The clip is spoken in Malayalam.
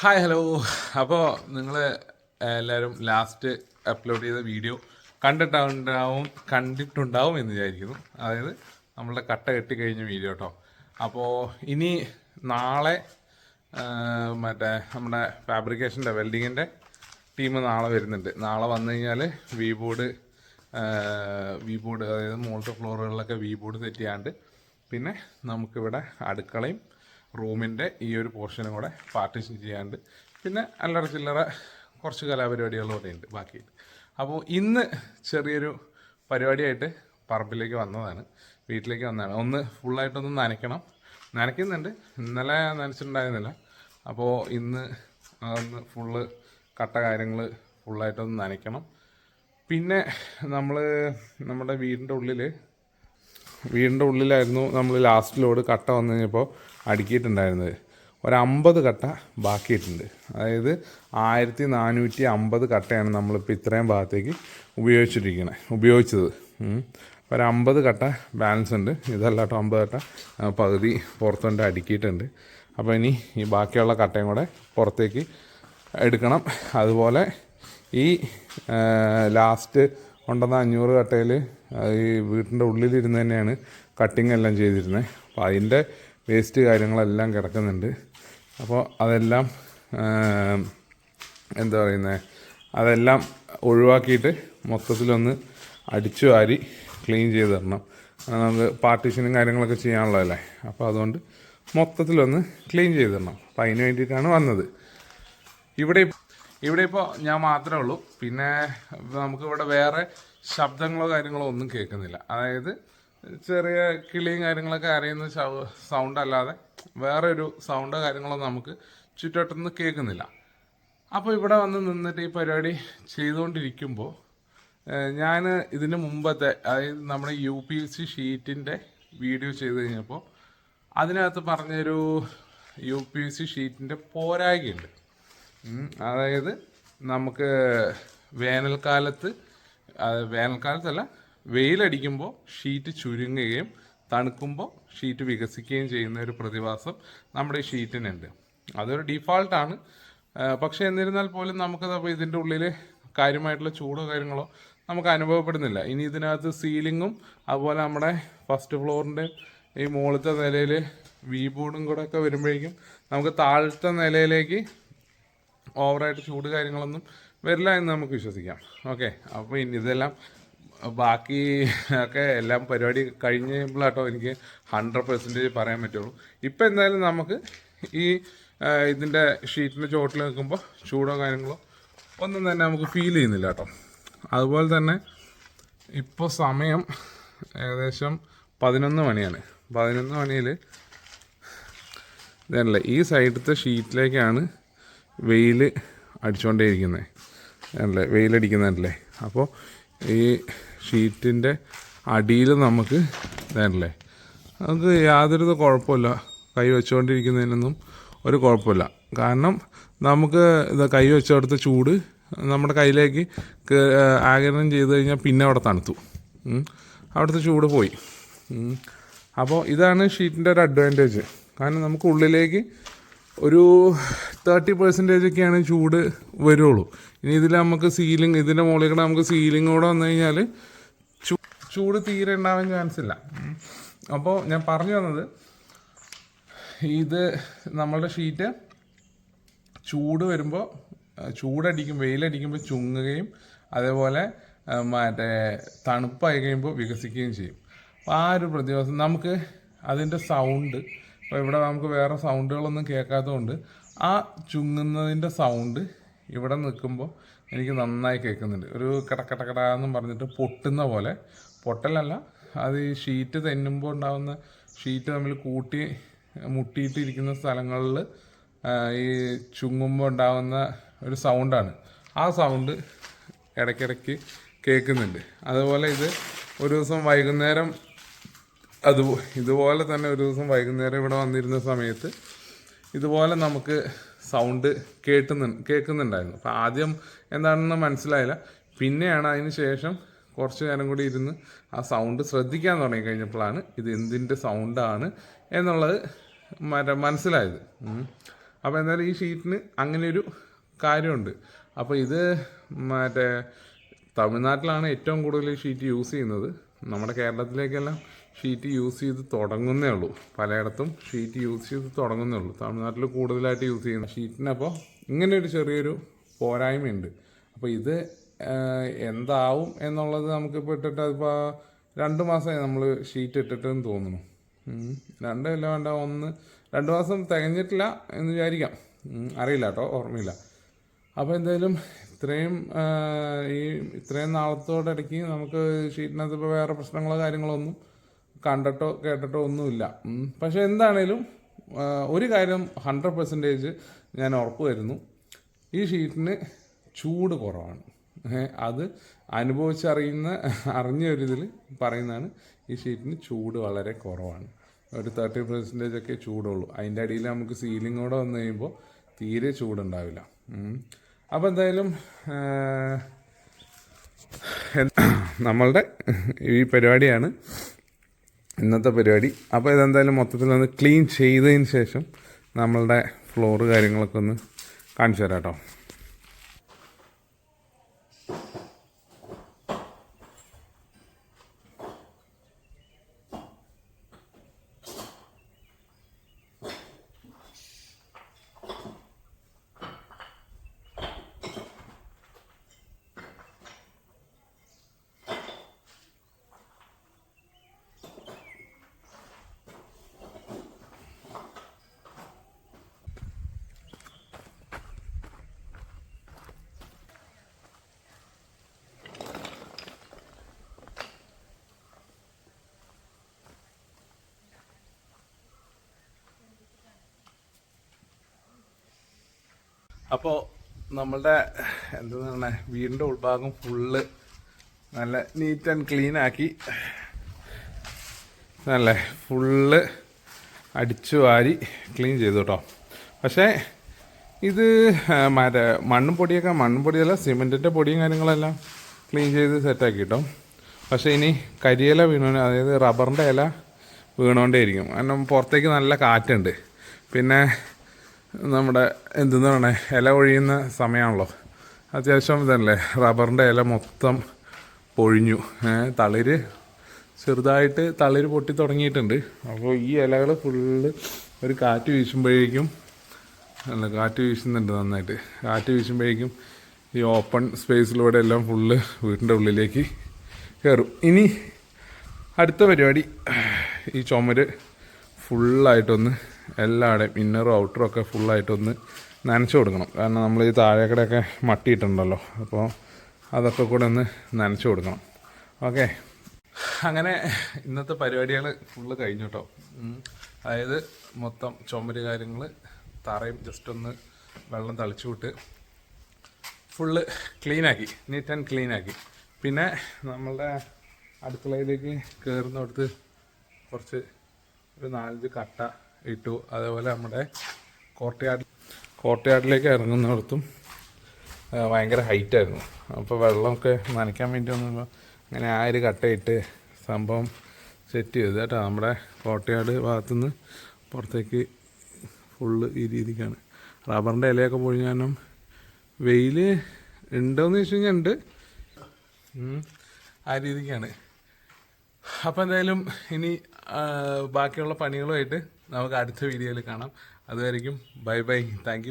ഹായ് ഹലോ അപ്പോൾ നിങ്ങൾ എല്ലാവരും ലാസ്റ്റ് അപ്ലോഡ് ചെയ്ത വീഡിയോ കണ്ടിട്ടുണ്ടാവും കണ്ടിട്ടുണ്ടാവും എന്ന് വിചാരിക്കുന്നു. അതായത് നമ്മളുടെ കട്ട കെട്ടി കഴിഞ്ഞ വീഡിയോ കേട്ടോ അപ്പോൾ ഇനി നാളെ മറ്റേ നമ്മുടെ ഫാബ്രിക്കേഷന്റെ വെൽഡിങ്ങിന്റെ ടീം നാളെ വരുന്നുണ്ട്. നാളെ വന്നു കഴിഞ്ഞാൽ വി ബോർഡ് വി ബോർഡ് അതായത് മുകളിലത്തെ ഫ്ലോറുകളിലൊക്കെ വി ബോർഡ് സെറ്റ് ചെയ്യാണ്ട് പിന്നെ നമുക്കിവിടെ അടുക്കളയും റൂമിന്റെ ഈ ഒരു പോർഷനും കൂടെ പാർട്ടീഷൻ ചെയ്യാണ്ട്. പിന്നെ അല്ലറ ചില്ലറ കുറച്ച് കലാപരിപാടികളും കൂടെ ഉണ്ട് ബാക്കിയിട്ട് അപ്പോൾ ഇന്ന് ചെറിയൊരു പരിപാടിയായിട്ട് പറമ്പിലേക്ക് വന്നതാണ്. വീട്ടിലേക്ക് വന്നതാണ്. ഒന്ന് ഫുള്ളായിട്ടൊന്ന് നനയ്ക്കണം. നനയ്ക്കുന്നുണ്ട്. ഇന്നലെ നനച്ചിട്ടുണ്ടായിരുന്നില്ല. അപ്പോൾ ഇന്ന് അതൊന്ന് ഫുള്ള് കട്ട കാര്യങ്ങൾ ഫുള്ളായിട്ടൊന്ന് നനയ്ക്കണം. പിന്നെ നമ്മൾ നമ്മുടെ വീടിന്റെ ഉള്ളിൽ വീടിന്റെ ഉള്ളിലായിരുന്നു നമ്മൾ ലാസ്റ്റ് ലോഡ് കട്ട വന്നു കഴിഞ്ഞപ്പോൾ അടുക്കിയിട്ടുണ്ടായിരുന്നത്. ഒരു അമ്പത് കട്ട ബാക്കിയിട്ടുണ്ട്. അതായത് ആയിരത്തി നാനൂറ്റി അമ്പത് കട്ടയാണ് നമ്മളിപ്പോൾ ഇത്രയും ഭാഗത്തേക്ക് ഉപയോഗിച്ചിരിക്കണേ ഉപയോഗിച്ചത്. ഒരു അമ്പത് കട്ട ബാലൻസ് ഉണ്ട്. ഇതല്ല അമ്പത് കട്ട. പകുതി പുറത്തുകൊണ്ട് അടുക്കിയിട്ടുണ്ട്. അപ്പോൾ ഇനി ഈ ബാക്കിയുള്ള കട്ടയും കൂടെ പുറത്തേക്ക് എടുക്കണം. അതുപോലെ ഈ ലാസ്റ്റ് കൊണ്ടുവന്ന അഞ്ഞൂറ് കട്ടയിൽ ഈ വീട്ടിന്റെ ഉള്ളിലിരുന്ന് തന്നെയാണ് കട്ടിങ് എല്ലാം ചെയ്തിരുന്നത് അപ്പോൾ അതിന്റെ വേസ്റ്റ് കാര്യങ്ങളെല്ലാം കിടക്കുന്നുണ്ട്. അപ്പോൾ അതെല്ലാം എന്താ പറയുന്നത് അതെല്ലാം ഒഴിവാക്കിയിട്ട് മൊത്തത്തിലൊന്ന് അടിച്ചു വാരി ക്ലീൻ ചെയ്ത് തരണം. നമുക്ക് പാർട്ടീഷനും കാര്യങ്ങളൊക്കെ ചെയ്യാനുള്ളതല്ലേ? അപ്പോൾ അതുകൊണ്ട് മൊത്തത്തിലൊന്ന് ക്ലീൻ ചെയ്ത് തരണം. അപ്പോൾ അതിന് വേണ്ടിയിട്ടാണ് വന്നത്. ഇവിടെ ഇവിടെ ഇപ്പോൾ ഞാൻ മാത്രമേ ഉള്ളൂ. പിന്നെ നമുക്കിവിടെ വേറെ ശബ്ദങ്ങളോ കാര്യങ്ങളോ ഒന്നും കേൾക്കുന്നില്ല. അതായത് ചെറിയ കിളിയും കാര്യങ്ങളൊക്കെ അറിയുന്ന സൗണ്ട് അല്ലാതെ വേറെ ഒരു സൗണ്ടോ കാര്യങ്ങളോ നമുക്ക് ചുറ്റോട്ടൊന്നും കേൾക്കുന്നില്ല. അപ്പോൾ ഇവിടെ വന്ന് നിന്നിട്ട് ഈ പരിപാടി ചെയ്തുകൊണ്ടിരിക്കുമ്പോൾ ഞാൻ ഇതിന് മുമ്പത്തെ അതായത് നമ്മുടെ യു പി എസ് സി ഷീറ്റിന്റെ വീഡിയോ ചെയ്ത് കഴിഞ്ഞപ്പോൾ അതിനകത്ത് പറഞ്ഞൊരു യു പി എസ് സി ഷീറ്റിന്റെ പോരായ്കയുണ്ട്. ഉം, അതായത് നമുക്ക് വേനൽക്കാലത്ത് വേനൽക്കാലത്തല്ല വെയിലടിക്കുമ്പോൾ ഷീറ്റ് ചുരുങ്ങുകയും തണുക്കുമ്പോൾ ഷീറ്റ് വികസിക്കുകയും ചെയ്യുന്ന ഒരു പ്രതിഭാസം നമ്മുടെ ഷീറ്റിനുണ്ട്. അതൊരു ഡിഫാൾട്ടാണ്. പക്ഷേ എന്നിരുന്നാൽ പോലും നമുക്കത് അപ്പോൾ ഇതിന്റെ ഉള്ളിൽ കാര്യമായിട്ടുള്ള ചൂടോ കാര്യങ്ങളോ നമുക്ക് അനുഭവപ്പെടുന്നില്ല. ഇനി ഇതിനകത്ത് സീലിങ്ങും അതുപോലെ നമ്മുടെ ഫസ്റ്റ് ഫ്ലോറിന്റെ ഈ മുകളിലത്തെ നിലയിൽ വി ബോർഡും കൂടെ ഒക്കെ വരുമ്പോഴേക്കും നമുക്ക് താഴത്തെ നിലയിലേക്ക് ഓവറായിട്ട് ചൂട് കാര്യങ്ങളൊന്നും വരില്ല എന്ന് നമുക്ക് വിശ്വസിക്കാം. ഓക്കെ അപ്പോൾ ഇനി ഇതെല്ലാം ബാക്കി ഒക്കെ എല്ലാം പരിപാടി കഴിഞ്ഞപ്പോഴാട്ടോ എനിക്ക് ഹൺഡ്രഡ് പെർസെന്റേജ് പറയാൻ പറ്റുള്ളൂ. ഇപ്പം എന്തായാലും നമുക്ക് ഈ ഇതിന്റെ ഷീറ്റിന്റെ ചോട്ടിൽ നിൽക്കുമ്പോൾ ചൂടോ കാര്യങ്ങളോ ഒന്നും തന്നെ നമുക്ക് ഫീൽ ചെയ്യുന്നില്ല കേട്ടോ അതുപോലെ തന്നെ ഇപ്പോൾ സമയം ഏകദേശം പതിനൊന്ന് മണിയാണ്. പതിനൊന്ന് മണിയിൽ ഇതല്ലേ ഈ സൈഡത്തെ ഷീറ്റിലേക്കാണ് വെയിൽ അടിച്ചുകൊണ്ടേയിരിക്കുന്നത് അല്ലേ? വെയിലടിക്കുന്നതല്ലേ അപ്പോൾ ഈ ഷീറ്റിന്റെ അടിയിൽ നമുക്ക് ഇതല്ലേ? അത് യാതൊരു കുഴപ്പമില്ല. കൈ വെച്ചുകൊണ്ടിരിക്കുന്നതിനൊന്നും ഒരു കുഴപ്പമില്ല. കാരണം നമുക്ക് ഇത് കൈ വെച്ചെടുത്ത ചൂട് നമ്മുടെ കയ്യിലേക്ക് ആഗിരണം ചെയ്ത് കഴിഞ്ഞാൽ പിന്നെ അവിടെ തണുത്തു. അവിടുത്തെ ചൂട് പോയി. അപ്പോൾ ഇതാണ് ഷീറ്റിന്റെ ഒരു അഡ്വാന്റേജ് കാരണം നമുക്ക് ഉള്ളിലേക്ക് ഒരു തേർട്ടി പെർസെന്റേജ് ഒക്കെയാണ് ചൂട് വരുള്ളൂ. ഇനി ഇതിൽ നമുക്ക് സീലിംഗ് ഇതിന്റെ മുകളിൽ കൂടെ നമുക്ക് സീലിംഗ് കൂടെ വന്നു കഴിഞ്ഞാൽ ചൂട് തീരെ ഉണ്ടാവാൻ ചാൻസ് ഇല്ല. അപ്പോൾ ഞാൻ പറഞ്ഞു തന്നത് ഇത് നമ്മളുടെ ഷീറ്റ് ചൂട് വരുമ്പോൾ ചൂടടിക്കും വെയിലടിക്കുമ്പോൾ ചുങ്ങുകയും അതേപോലെ മറ്റേ തണുപ്പായി കഴിയുമ്പോൾ വികസിക്കുകയും ചെയ്യും. അപ്പോൾ ആ ഒരു പ്രതിഭാസം നമുക്ക് അതിന്റെ സൗണ്ട് ഇപ്പോൾ ഇവിടെ നമുക്ക് വേറെ സൗണ്ടുകളൊന്നും കേൾക്കാത്തതുകൊണ്ട് ആ ചുങ്ങുന്നതിന്റെ സൗണ്ട് ഇവിടെ നിൽക്കുമ്പോൾ എനിക്ക് നന്നായി കേൾക്കുന്നുണ്ട്. ഒരു കടക്കടക്കടാന്നും പറഞ്ഞിട്ട് പൊട്ടുന്ന പോലെ. പൊട്ടലല്ല അത് ഈ ഷീറ്റ് തെന്നുമ്പോൾ ഉണ്ടാകുന്ന ഷീറ്റ് തമ്മിൽ കൂട്ടി മുട്ടിയിട്ടിരിക്കുന്ന സ്ഥലങ്ങളിൽ ഈ ചുങ്ങുമ്പോൾ ഉണ്ടാകുന്ന ഒരു സൗണ്ടാണ്. ആ സൗണ്ട് ഇടയ്ക്കിടയ്ക്ക് കേൾക്കുന്നുണ്ട്. അതുപോലെ ഇത് ഒരു ദിവസം വൈകുന്നേരം അത് ഇതുപോലെ തന്നെ ഒരു ദിവസം വൈകുന്നേരം ഇവിടെ വന്നിരുന്ന സമയത്ത് ഇതുപോലെ നമുക്ക് സൗണ്ട് കേട്ടുന്നു കേൾക്കുന്നുണ്ടായിരുന്നു. അപ്പോൾ ആദ്യം എന്താണെന്ന് മനസ്സിലായില്ല. പിന്നെയാണ് അതിന് ശേഷം കുറച്ച് നേരം കൂടി ഇരുന്ന് ആ സൗണ്ട് ശ്രദ്ധിക്കാൻ തുടങ്ങി കഴിഞ്ഞപ്പോഴാണ് ഇത് എന്തിന്റെ സൗണ്ടാണ് എന്നുള്ളത് മറ്റേ മനസ്സിലായത്. അപ്പോൾ എന്തായാലും ഈ ഷീറ്റിന് അങ്ങനെയൊരു കാര്യമുണ്ട്. അപ്പോൾ ഇത് മറ്റേ തമിഴ്നാട്ടിലാണ് ഏറ്റവും കൂടുതൽ ഈ ഷീറ്റ് യൂസ് ചെയ്യുന്നത്. നമ്മുടെ കേരളത്തിലേക്കെല്ലാം ഷീറ്റ് യൂസ് ചെയ്ത് തുടങ്ങുന്നേ ഉള്ളൂ. പലയിടത്തും ഷീറ്റ് യൂസ് ചെയ്ത് തുടങ്ങുന്നേ ഉള്ളൂ. തമിഴ്നാട്ടിൽ കൂടുതലായിട്ട് യൂസ് ചെയ്യുന്ന ഷീറ്റിനപ്പോൾ ഇങ്ങനെ ഒരു ചെറിയൊരു പോരായ്മയുണ്ട്. അപ്പോൾ ഇത് എന്താവും എന്നുള്ളത് നമുക്കിപ്പോൾ ഇട്ടിട്ട് അതിപ്പോൾ രണ്ട് മാസമായി നമ്മൾ ഷീറ്റ് ഇട്ടിട്ടെന്ന് തോന്നുന്നു. ഉം. രണ്ട് അല്ല വേണ്ട ഒന്ന് രണ്ട് മാസം തികഞ്ഞിട്ടില്ല എന്ന് വിചാരിക്കാം. അറിയില്ല കേട്ടോ ഓർമ്മയില്ല. അപ്പോൾ എന്തായാലും ഇത്രയും ഈ ഇത്രയും നാളത്തോടെ ഇടയ്ക്ക് നമുക്ക് ഷീറ്റിനകത്ത് ഇപ്പോൾ വേറെ പ്രശ്നങ്ങളോ കാര്യങ്ങളോ ഒന്നും കണ്ടിട്ടോ കേട്ടിട്ടോ ഒന്നുമില്ല. പക്ഷേ എന്താണേലും ഒരു കാര്യം ഹൺഡ്രഡ് പെർസെന്റേജ് ഞാൻ ഉറപ്പ് വരുന്നു ഈ ഷീറ്റിന് ചൂട് കുറവാണ്. അത് അനുഭവിച്ചറിയുന്ന അറിഞ്ഞ ഒരു ഇതിൽ പറയുന്നതാണ് ഈ ഷീറ്റിന് ചൂട് വളരെ കുറവാണ്. ഒരു തേർട്ടി പെർസെന്റേജ് ഒക്കെ ചൂടുള്ളൂ. അതിന്റെ അടിയിൽ നമുക്ക് സീലിംഗ് കൂടെ വന്നു കഴിയുമ്പോൾ തീരെ ചൂടുണ്ടാവില്ല. അപ്പോൾ എന്തായാലും നമ്മളുടെ ഈ പരിപാടിയാണ്. ഇന്നത്തെ പരിപാടി. അപ്പോൾ ഇതെന്തായാലും മൊത്തത്തിൽ ഒന്ന് ക്ലീൻ ചെയ്തതിന് ശേഷം നമ്മളുടെ ഫ്ലോറ് കാര്യങ്ങളൊക്കെ ഒന്ന് കാണിച്ചു തരാം കേട്ടോ. അപ്പോൾ നമ്മളുടെ എന്താ പറയുക വീടിന്റെ ഉൾഭാഗം ഫുള്ള് നല്ല നീറ്റ് ആൻഡ് ക്ലീൻ ആക്കി നല്ല ഫുള്ള് അടിച്ചു വാരി ക്ലീൻ ചെയ്തു കേട്ടോ പക്ഷേ ഇത് മറ്റേ മണ്ണും പൊടിയൊക്കെ മണ്ണും പൊടിയല്ല സിമെന്റിന്റെ പൊടിയും കാര്യങ്ങളെല്ലാം ക്ലീൻ ചെയ്ത് സെറ്റാക്കി കേട്ടോ പക്ഷേ ഇനി കരിയില വീണോ അതായത് റബ്ബറിന്റെ ഇല വീണോണ്ടേയിരിക്കും. കാരണം പുറത്തേക്ക് നല്ല കാറ്റുണ്ട്. പിന്നെ നമ്മുടെ എന്തെന്ന് പറയണേ ഇല ഒഴിയുന്ന സമയമാണല്ലോ അത്യാവശ്യം ഇതല്ലേ റബ്ബറിന്റെ ഇല മൊത്തം പൊഴിഞ്ഞു. തളിര് ചെറുതായിട്ട് തളിര് പൊട്ടി തുടങ്ങിയിട്ടുണ്ട്. അപ്പോൾ ഈ ഇലകൾ ഫുള്ള് ഒരു കാറ്റ് വീശുമ്പോഴേക്കും അല്ല കാറ്റ് വീശുന്നുണ്ട് നന്നായിട്ട്. കാറ്റ് വീശുമ്പോഴേക്കും ഈ ഓപ്പൺ സ്പേസിലൂടെ എല്ലാം ഫുള്ള് വീടിന്റെ ഉള്ളിലേക്ക് കയറും. ഇനി അടുത്ത പരിപാടി ഈ ചുമര് ഫുള്ളായിട്ടൊന്ന് എല്ലായിടെയും ഇന്നറും ഔട്ടറും ഒക്കെ ഫുള്ളായിട്ടൊന്ന് നനച്ചു കൊടുക്കണം. കാരണം നമ്മൾ ഈ താഴേക്കടെയൊക്കെ മട്ടിയിട്ടുണ്ടല്ലോ. അപ്പോൾ അതൊക്കെ കൂടെ ഒന്ന് നനച്ചു കൊടുക്കണം. ഓക്കെ. അങ്ങനെ ഇന്നത്തെ പരിപാടികൾ ഫുള്ള് കഴിഞ്ഞു കേട്ടോ. അതായത് മൊത്തം ചുമര് കാര്യങ്ങൾ തറയും ജസ്റ്റ് ഒന്ന് വെള്ളം തളിച്ചു വിട്ട് ഫുള്ള് ക്ലീനാക്കി നീറ്റ് ആൻഡ് ക്ലീനാക്കി പിന്നെ നമ്മളുടെ അടുക്കളയിലേക്ക് കയറുന്നിടത്ത് കുറച്ച് ഒരു നാലഞ്ച് കട്ട ഇട്ടു. അതേപോലെ നമ്മുടെ കോർട്ടയാർഡ് കോർട്ട്യാർഡിലേക്ക് ഇറങ്ങുന്നിടത്തും ഭയങ്കര ഹൈറ്റായിരുന്നു അപ്പോൾ വെള്ളമൊക്കെ നനയ്ക്കാൻ വേണ്ടി ഒന്നും അങ്ങനെ ആ ഒരു കട്ടയിട്ട് സംഭവം സെറ്റ് ചെയ്തു. കേട്ടോ നമ്മുടെ കോട്ടയാട് ഭാഗത്തുനിന്ന് പുറത്തേക്ക് ഫുള്ള് ഈ രീതിക്കാണ്. റബ്ബറിന്റെ ഇലയൊക്കെ പൊഴിഞ്ഞ വെയിൽ ഉണ്ടോയെന്ന് ചോദിച്ചു കഴിഞ്ഞാൽ ഉണ്ട്. ആ രീതിക്കാണ്. അപ്പോൾ എന്തായാലും ഇനി ബാക്കിയുള്ള പണികളുമായിട്ട് നമുക്ക് അടുത്ത വീഡിയോയിൽ കാണാം. അതുവരെയും ബൈ ബൈ. താങ്ക്